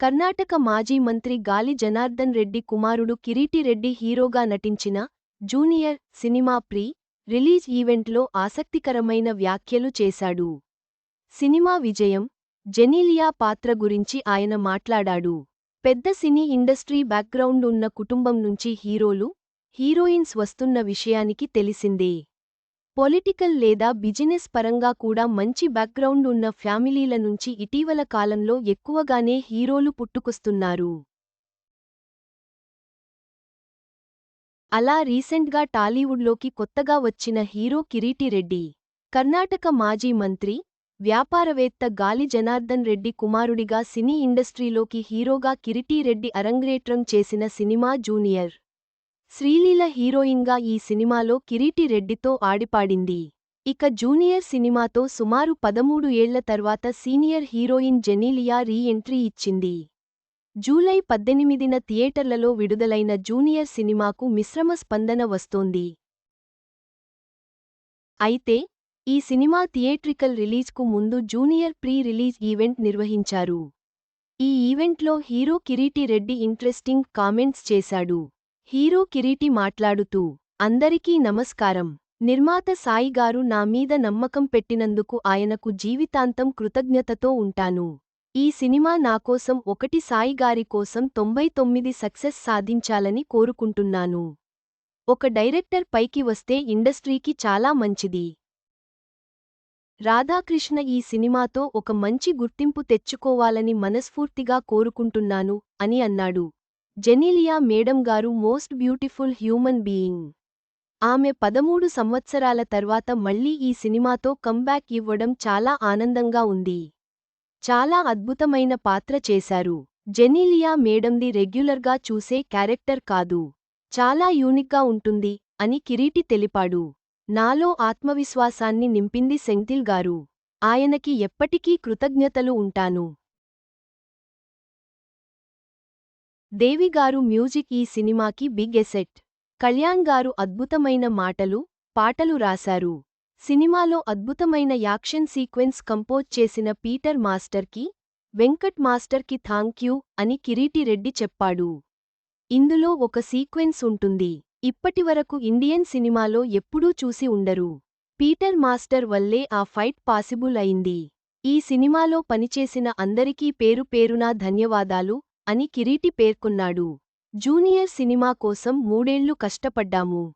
కర్ణాటక మాజీ మంత్రి గాలి జనార్దన్ రెడ్డి కుమారుడు కిరీటిరెడ్డి హీరోగా నటించిన జూనియర్ సినిమా ప్రీ రిలీజ్ ఈవెంట్లో ఆసక్తికరమైన వ్యాఖ్యలు చేశాడు. సినిమా విజయం జెనీలియా పాత్ర గురించి ఆయన మాట్లాడాడు. పెద్ద సినీ ఇండస్ట్రీ బ్యాక్గ్రౌండ్ ఉన్న కుటుంబం నుంచి హీరోలు హీరోయిన్స్ వస్తున్న విషయానికి తెలిసిందే. పొలిటికల్ లేదా బిజినెస్ పరంగా కూడా మంచి బ్యాక్గ్రౌండ్ ఉన్న ఫ్యామిలీల నుంచి ఇటీవల కాలంలో ఎక్కువగానే హీరోలు పుట్టుకొస్తున్నారు. అలా రీసెంట్గా టాలీవుడ్లోకి కొత్తగా వచ్చిన హీరో కిరీటిరెడ్డి కర్ణాటక మాజీ మంత్రి వ్యాపారవేత్త గాలి జనార్దన్ రెడ్డి కుమారుడిగా సినీ ఇండస్ట్రీలోకి హీరోగా కిరీటిరెడ్డి అరంగ్రేట్రం చేసిన సినిమా జూనియర్. శ్రీలీల హీరోయిన్గా ఈ సినిమాలో కిరీటి రెడ్డితో ఆడిపాడింది. ఇక జూనియర్ సినిమాతో సుమారు పదమూడు ఏళ్ళ తర్వాత senior heroine Genelia re entry ఇచ్చింది. జూలై పద్దెనిమిదిన థియేటర్లలో విడుదలైన జూనియర్ సినిమాకు మిశ్రమ స్పందన వస్తోంది. అయితే ఈ సినిమా థియేట్రికల్ రిలీజ్కు ముందు జూనియర్ ప్రీ రిలీజ్ ఈవెంట్ నిర్వహించారు. ఈ ఈవెంట్లో hero Kireeti Reddy interesting comments చేశాడు. హీరో కిరీటి మాట్లాడుతూ అందరికీ నమస్కారం. నిర్మాత సాయిగారు నా మీద నమ్మకం పెట్టినందుకు ఆయనకు జీవితాంతం కృతజ్ఞతతో ఉంటాను. ఈ సినిమా నాకోసం ఒకటి సాయిగారి కోసం తొంభై తొమ్మిది సక్సెస్ సాధించాలని కోరుకుంటున్నాను. ఒక డైరెక్టర్ పైకి వస్తే ఇండస్ట్రీకి చాలా మంచిది. రాధాకృష్ణ ఈ సినిమాతో ఒక మంచి గుర్తింపు తెచ్చుకోవాలని మనస్ఫూర్తిగా కోరుకుంటున్నాను అని అన్నాడు. జెనీలియా మేడం గారు మోస్ట్ బ్యూటిఫుల్ హ్యూమన్ బీయింగ్. ఆమె పదమూడు సంవత్సరాల తర్వాత మళ్ళీ ఈ సినిమాతో కంబ్యాక్ ఇవ్వడం చాలా ఆనందంగా ఉంది. చాలా అద్భుతమైన పాత్ర చేశారు. జెనీలియా మేడంది రెగ్యులర్గా చూసే క్యారెక్టర్ కాదు. చాలా యూనిక్గా ఉంటుంది అని కిరీటి తెలిపాడు. నాలో ఆత్మవిశ్వాసాన్ని నింపింది సెంథిల్ గారు. ఆయనకి ఎప్పటికీ కృతజ్ఞతలు ఉంటాను. దేవిగారు మ్యూజిక్ ఈ సినిమాకి బిగ్ ఎసెట్. కళ్యాణ్ గారు అద్భుతమైన మాటలు పాటలు రాశారు. సినిమాలో అద్భుతమైన యాక్షన్ సీక్వెన్స్ కంపోజ్ చేసిన పీటర్ మాస్టర్కి వెంకట్ మాస్టర్కి థాంక్యూ అని కిరీటిరెడ్డి చెప్పాడు. ఇందులో ఒక సీక్వెన్స్ ఉంటుంది. ఇప్పటివరకు ఇండియన్ సినిమాలో ఎప్పుడూ చూసి ఉండరు. పీటర్ మాస్టర్ వల్లే ఆ ఫైట్ పాసిబుల్ అయింది. ఈ సినిమాలో పనిచేసిన అందరికీ పేరు పేరునా ధన్యవాదాలు. అని కిరీటి పేర్కొన్నాడు. జూనియర్ సినిమా కోసం మూడేళ్ళు కష్టపడ్డాము.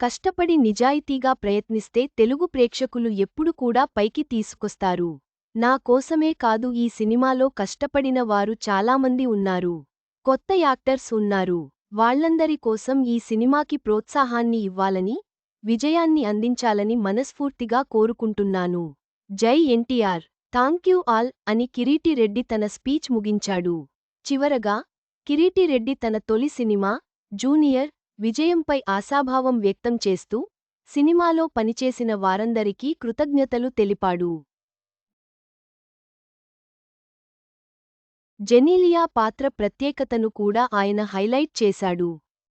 కష్టపడి నిజాయితీగా ప్రయత్నిస్తే తెలుగు ప్రేక్షకులు ఎప్పుడు కూడా పైకి తీసుకొస్తారు. నా కోసమే కాదు ఈ సినిమాలో కష్టపడిన వారు చాలామంది ఉన్నారు. కొత్త యాక్టర్స్ ఉన్నారు. వాళ్ళందరి కోసం ఈ సినిమాకి ప్రోత్సాహాన్ని ఇవ్వాలని విజయాన్ని అందించాలని మనస్ఫూర్తిగా కోరుకుంటున్నాను. జై ఎన్టీఆర్. థాంక్యూ ఆల్ అని కిరీటిరెడ్డి తన స్పీచ్ ముగించాడు. చివరగా కిరీటిరెడ్డి తన తొలి సినిమా జూనియర్ విజయంపై ఆశాభావం వ్యక్తం చేస్తూ సినిమాలో పనిచేసిన వారందరికీ కృతజ్ఞతలు తెలిపాడు. జెనీలియా పాత్ర ప్రత్యేకతను కూడా ఆయన హైలైట్ చేశాడు.